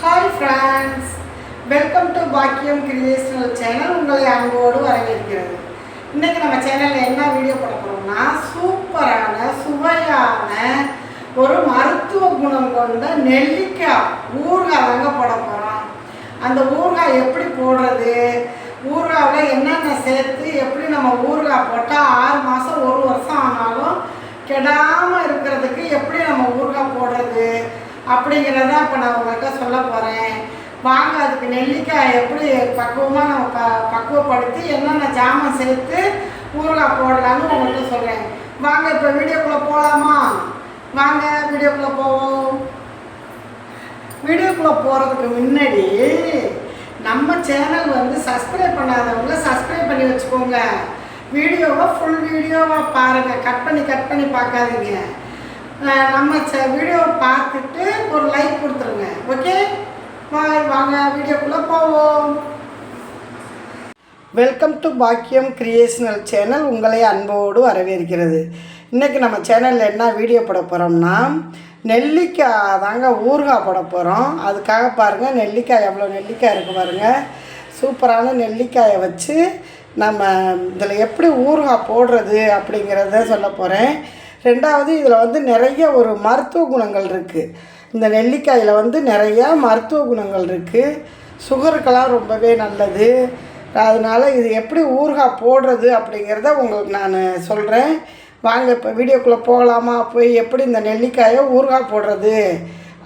Hi friends welcome to பாக்கியம் creational channel உங்களை அன்போடு வரவேற்கிறது. இன்றைக்கி நம்ம சேனலில் என்ன வீடியோ பண்ண போகிறோம்னா சூப்பரான சுவையான ஒரு மருத்துவ குணம் கொண்ட நெல்லிக்காய் ஊறுகாய் தாங்க போட போகிறோம் அந்த ஊறுகாய் எப்படி போடுறது? ஊறுகாவில் என்னென்ன சேர்த்து எப்படி நம்ம ஊறுகாய் போட்டால் ஆறு மாதம் ஒரு வருஷம் ஆனாலும் கெடாமல் இருக்கிறதுக்கு எப்படி நம்ம ஊறுகாய் போடுறது? அப்படிங்கிறத இப்போ நான் உங்கள்கிட்ட சொல்ல போகிறேன் வாங்க அதுக்கு நெல்லிக்காய் எப்படி பக்குவமாக நம்ம ப பக்குவப்படுத்தி என்னென்ன ஜாமான் சேர்த்து ஊறுகாய் போடலான்னு உங்கள்கிட்ட சொல்கிறேன் வாங்க இப்போ வீடியோக்குள்ளே போகலாமா வாங்க வீடியோக்குள்ளே போவோம். வீடியோக்குள்ளே போகிறதுக்கு முன்னாடி நம்ம சேனல் வந்து சப்ஸ்கிரைப் பண்ணாதவங்க சப்ஸ்கிரைப் பண்ணி வச்சுக்கோங்க. வீடியோவை ஃபுல் வீடியோவாக பாருங்கள் கட் பண்ணி கட் பண்ணி பார்க்காதீங்க. நம்ம வீடியோ வீடியோவை பார்த்துட்டு ஒரு லைக் கொடுத்துருங்க. ஓகே வாங்க வீடியோக்குள்ளே போவோம். வெல்கம் டு பாக்கியம் கிரியேஷனல் சேனல் உங்களை அன்போடு வரவேற்கிறது. இன்றைக்கி நம்ம சேனலில் என்ன வீடியோ போட போகிறோம்னா நெல்லிக்காய் தாங்க ஊறுகாய் போட போகிறோம் அதுக்காக பாருங்கள் நெல்லிக்காய் எவ்வளோ நெல்லிக்காய் இருக்குது பாருங்கள் சூப்பரான நெல்லிக்காயை வச்சு நம்ம இதில் எப்படி ஊறுகாய் போடுறது அப்படிங்கிறத சொல்ல போகிறேன் ரெண்டாவது இதில் வந்து நிறைய ஒரு மருத்துவ குணங்கள் இருக்குது இந்த நெல்லிக்காயில் வந்து நிறையா மருத்துவ குணங்கள் இருக்குது சுகருக்கெல்லாம் ரொம்பவே நல்லது. அதனால் இது எப்படி ஊறுகாய் போடுறது அப்படிங்கிறத உங்களுக்கு நான் சொல்கிறேன் வாங்க இப்போ வீடியோக்குள்ளே போகலாமா? போய் எப்படி இந்த நெல்லிக்காயை ஊறுகாய் போடுறது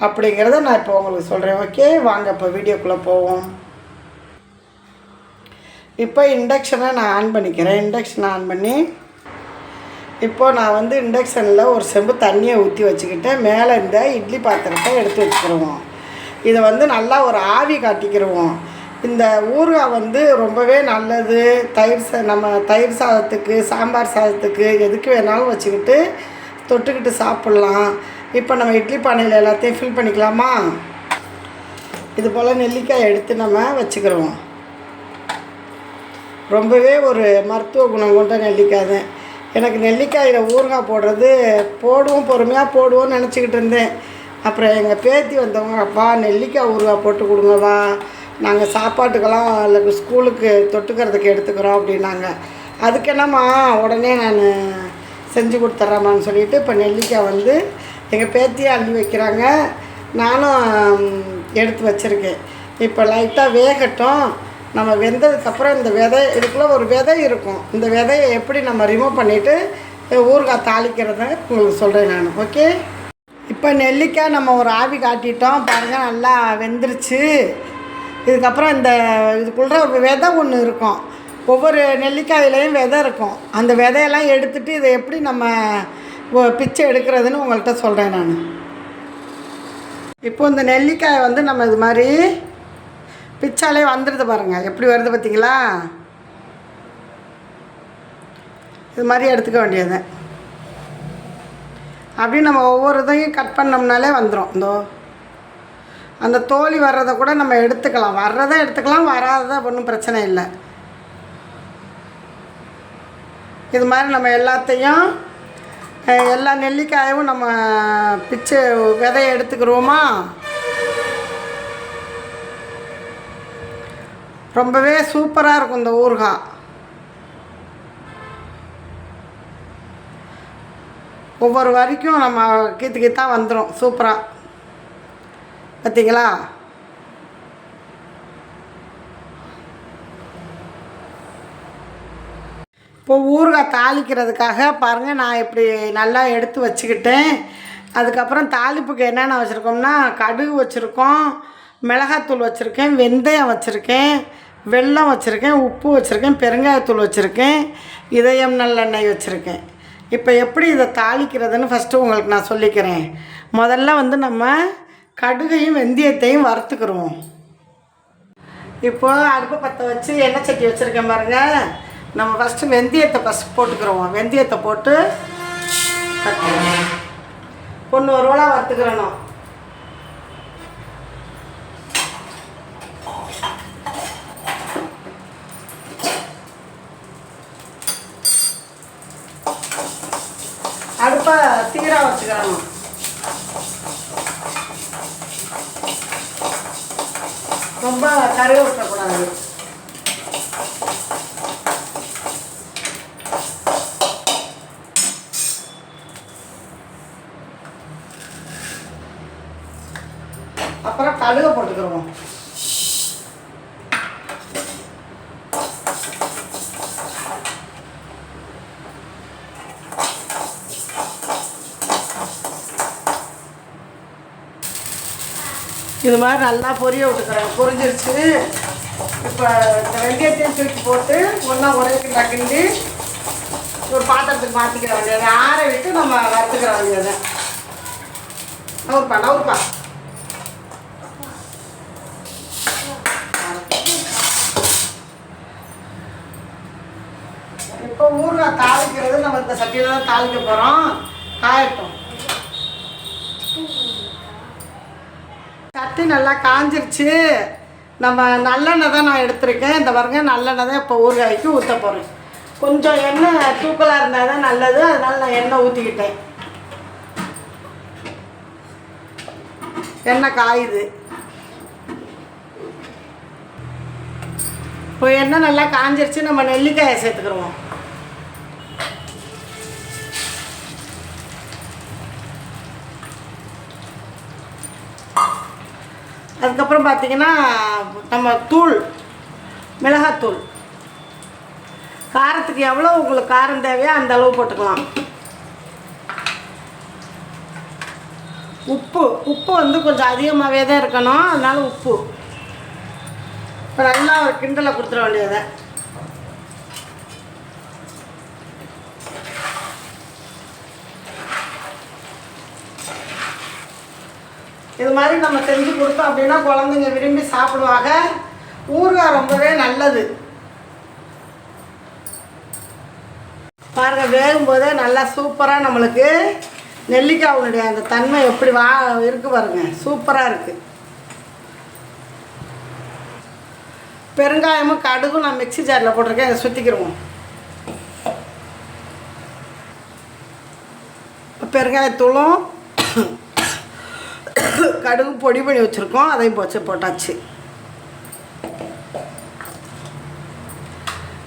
அப்படிங்கிறத நான் இப்போ உங்களுக்கு சொல்கிறேன் ஓகே வாங்க இப்போ வீடியோக்குள்ளே போவோம். இப்போ இண்டக்ஷனை நான் ஆன் பண்ணிக்கிறேன். இண்டக்ஷனை ஆன் பண்ணி இப்போது நான் வந்து இண்டக்ஷனில் ஒரு செம்பு தண்ணியை ஊற்றி வச்சுக்கிட்டேன் மேலே இந்த இட்லி பாத்திரத்தை எடுத்து வச்சுக்கிடுவோம் இதை வந்து நல்லா ஒரு ஆவி காட்டிக்கிடுவோம் இந்த ஊறுகாய் வந்து ரொம்பவே நல்லது. தயிர் சா நம்ம தயிர் சாதத்துக்கு சாம்பார் சாதத்துக்கு எதுக்கு வேணாலும் வச்சுக்கிட்டு தொட்டுக்கிட்டு சாப்பிட்லாம். இப்போ நம்ம இட்லி பானையில் எல்லாத்தையும் ஃபில் பண்ணிக்கலாமா? இது போல் நெல்லிக்காய் எடுத்து நம்ம வச்சுக்கிறோம் ரொம்பவே ஒரு மருத்துவ குணம் கொண்ட நெல்லிக்காய் தான். எனக்கு நெல்லிக்காயில் ஊறுகாய் போடுறது போடுவோம் பொறுமையாக போடுவோம்னு நினச்சிக்கிட்டு இருந்தேன். அப்புறம் எங்கள் பேத்தி வந்தவங்க அப்பா நெல்லிக்காய் ஊறுகாய் போட்டு கொடுங்கப்பா. நாங்கள் சாப்பாட்டுக்கெல்லாம் இல்லை ஸ்கூலுக்கு தொட்டுக்கிறதுக்கு எடுத்துக்கிறோம் அப்படின்னாங்க. அதுக்கு என்னம்மா உடனே நான் செஞ்சு கொடுத்துட்றேம்மான்னு சொல்லிட்டு இப்போ நெல்லிக்காய் வந்து எங்கள் பேத்தியை அள்ளி வைக்கிறாங்க. நானும் எடுத்து வச்சுருக்கேன். இப்போ லைட்டாக வேகட்டும். நம்ம வெந்ததுக்கப்புறம் இந்த விதை இதுக்குள்ளே ஒரு விதை இருக்கும். இந்த விதையை எப்படி நம்ம ரிமூவ் பண்ணிவிட்டு ஊறுகாய் தாளிக்கிறத உங்களுக்கு சொல்கிறேன் நான் ஓகே இப்போ நெல்லிக்காய் நம்ம ஒரு ஆவி காட்டிட்டோம். பாருங்கள் நல்லா வெந்துருச்சு. இதுக்கப்புறம் இந்த இதுக்குள்ள விதை ஒன்று இருக்கும். ஒவ்வொரு நெல்லிக்காயிலையும் விதை இருக்கும். அந்த விதையெல்லாம் எடுத்துட்டு இதை எப்படி நம்ம பிச்சை எடுக்கிறதுன்னு உங்கள்கிட்ட சொல்கிறேன் நான். இப்போ இந்த நெல்லிக்காயை வந்து நம்ம இது மாதிரி பிச்சாலே வந்துடுது பாருங்கள் எப்படி வருது பார்த்தீங்களா இது மாதிரி எடுத்துக்க வேண்டியது. அப்படியே நம்ம ஒவ்வொரு இதையும் கட் பண்ணோம்னாலே வந்துடும் இந்தோ. அந்த தோழி வர்றதை கூட நம்ம எடுத்துக்கலாம். வர்றதை எடுத்துக்கலாம் வராததை ஒன்றும் பிரச்சனை இல்லை. இது மாதிரி நம்ம எல்லாத்தையும் எல்லா நெல்லிக்காயும் நம்ம பிச்சு விதையை எடுத்துக்கிறோமா? ரொம்பவே சூப்பராக இருக்கும் இந்த ஊறுகாய் ஒவ்வொரு வரைக்கும் நம்ம கீத்து கீத்தா வந்துடும் சூப்பராக பார்த்தீங்களா இப்போ ஊறுகாய் தாளிக்கிறதுக்காக பாருங்கள் நான் இப்படி நல்லா எடுத்து வச்சுக்கிட்டேன். அதுக்கப்புறம் தாளிப்புக்கு என்னென்ன வச்சுருக்கோம்னா கடுகு வச்சுருக்கோம் மிளகாத்தூள் வச்சுருக்கேன் வெந்தயம் வச்சுருக்கேன். வெல்லம் வச்சுருக்கேன் உப்பு வச்சுருக்கேன் பெருங்காயத்தூள் வச்சுருக்கேன் இதயம் நல்லெண்ணெய் வச்சுருக்கேன். இப்போ எப்படி இதை தாளிக்கிறதுன்னு ஃபஸ்ட்டு உங்களுக்கு நான் சொல்லிக்கிறேன். முதல்ல வந்து நம்ம கடுகையும் வெந்தயத்தையும் வறுத்துக்கிறோம் இப்போது அடுப்பை பற்ற வச்சு எண்ணெய் சட்டி வச்சுருக்கேன் பாருங்கள் நம்ம ஃபஸ்ட்டு வெந்தயத்தை ஃபஸ்ட் போட்டுக்கிறோம் வெந்தயத்தை போட்டு பொண்ணு ஒரு ரோலாக வறுத்துக்கிறணும். அடுப்பை சீராக வச்சுக்கிறணும் ரொம்ப கருக விட்டக்கூடாது அப்புறம் கடுகு போட்டுக்கிறோம் இது மாதிரி நல்லா பொரிய விட்டுக்கிறேன். பொரிஞ்சிருச்சு. இப்போ இந்த வெந்தயத்தையும் தூக்கி போட்டு ஒன்றா ஒரே கிண்டா கிண்டி ஒரு பாத்திரத்துக்கு மாற்றிக்கிற வேண்டியது. ஆற விட்டு நம்ம வறுத்துக்கிற வேண்டியது. நவுறுப்பா நவுறுப்பா. இப்போ ஊறுகாய் தாளிக்கிறது நம்ம இந்த சட்டியில் தான் தாளிக்க போகிறோம் காயட்டும். சட்டி நல்லா காஞ்சிருச்சு. நம்ம நல்லெண்ணெய் தான் நான் எடுத்திருக்கேன். இந்த பாருங்க நல்லெண்ணெய் தான் இப்போ ஊறுகாய்க்கு ஊற்ற போகிறேன் கொஞ்சம் எண்ணெய் தூக்கலாக இருந்தால் தான் நல்லது. அதனால் நான் எண்ணெய் ஊற்றிக்கிட்டேன் எண்ணெய் காயுது. இப்போ எண்ணெய் நல்லா காஞ்சிருச்சு. நம்ம நெல்லிக்காயை சேர்த்துக்கிடுவோம் அதுக்கப்புறம் பார்த்தீங்கன்னா நம்ம தூள் மிளகாத்தூள். காரத்துக்கு எவ்வளோ உங்களுக்கு காரம் தேவையோ அந்த அளவு போட்டுக்கலாம். உப்பு உப்பு வந்து கொஞ்சம் அதிகமாகவே தான் இருக்கணும். அதனால உப்பு. இப்போ நல்லா ஒரு கிண்டலை கொடுத்துட வேண்டியதை இது மாதிரி நம்ம செஞ்சு கொடுத்தோம் அப்படின்னா குழந்தைங்க விரும்பி சாப்பிடுவாங்க. ஊறுகாய் ரொம்பவே நல்லது. பாருங்க வேகும் போதே நல்லா சூப்பராக நம்மளுக்கு நெல்லிக்காவுடைய அந்த தன்மை எப்படி வா இருக்கு பாருங்க. சூப்பராக இருக்குது பெருங்காயமும் கடுகும் நான் மிக்ஸி ஜாரில் போட்டிருக்கேன். அதை சுற்றிக்கிருவோம் பெருங்காயத்தூளும் கடுகு பொடி பண்ணி வச்சுருக்கோம் அதையும் போச்சு போட்டாச்சு.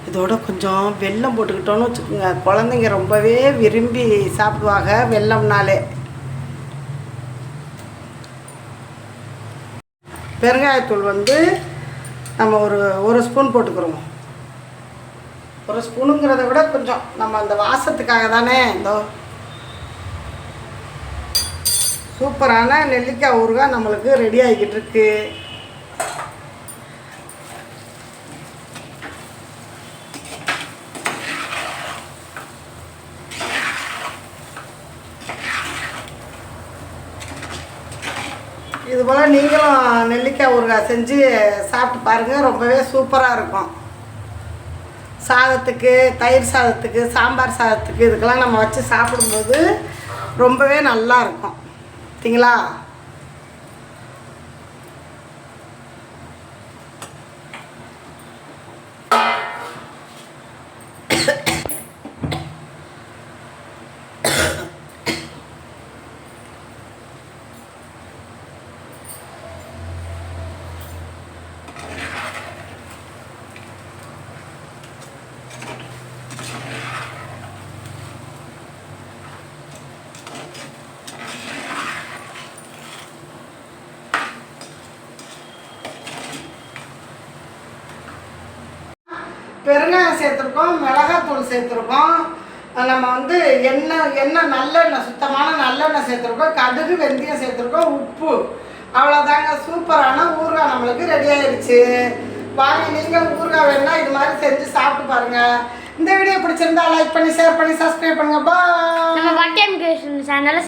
இதோட கொஞ்சம் வெல்லம் போட்டுக்கிட்டோன்னு வச்சுக்கோங்க. குழந்தைங்க ரொம்பவே விரும்பி சாப்பிடுவாங்க வெல்லம்னாலே. பெருங்காயத்தூள் வந்து நம்ம ஒரு ஒரு ஸ்பூன் போட்டுக்கிறோம். ஒரு ஸ்பூனுங்கிறத விட கொஞ்சம் நம்ம அந்த வாசத்துக்காக தானே இந்த சூப்பரான நெல்லிக்காய் ஊறுகாய் நம்மளுக்கு ரெடி ஆகிக்கிட்டு இருக்கு. இது போல் நீங்களும் நெல்லிக்காய் ஊறுகாய் செஞ்சு சாப்பிட்டு பாருங்கள் ரொம்பவே சூப்பராக இருக்கும். சாதத்துக்கு தயிர் சாதத்துக்கு சாம்பார் சாதத்துக்கு இதுக்கெல்லாம் நம்ம வச்சு சாப்பிடும்போது ரொம்பவே நல்லா இருக்கும். பார்த்தீங்களா பெருங்காயம் சேர்த்துருக்கோம் மிளகாத்தூள் சேர்த்துருக்கோம். நம்ம வந்து எண்ணெய் எண்ணெய் நல்லெண்ணெய் சுத்தமான நல்லெண்ணெய் சேர்த்துருக்கோம். கடுகு வெந்தயம் சேர்த்துருக்கோம் உப்பு. அவ்வளோதாங்க சூப்பரான ஊறுகாய் நம்மளுக்கு ரெடி ஆயிடுச்சு வாங்க நீங்கள் ஊறுகாய் வேணா இது மாதிரி செஞ்சு சாப்பிட்டு பாருங்கள் இந்த வீடியோ பிடிச்சிருந்தா லைக் பண்ணி ஷேர் பண்ணி சப்ஸ்கிரைப் பண்ணுங்க. பா நம்ம வட்டியம் சேனலை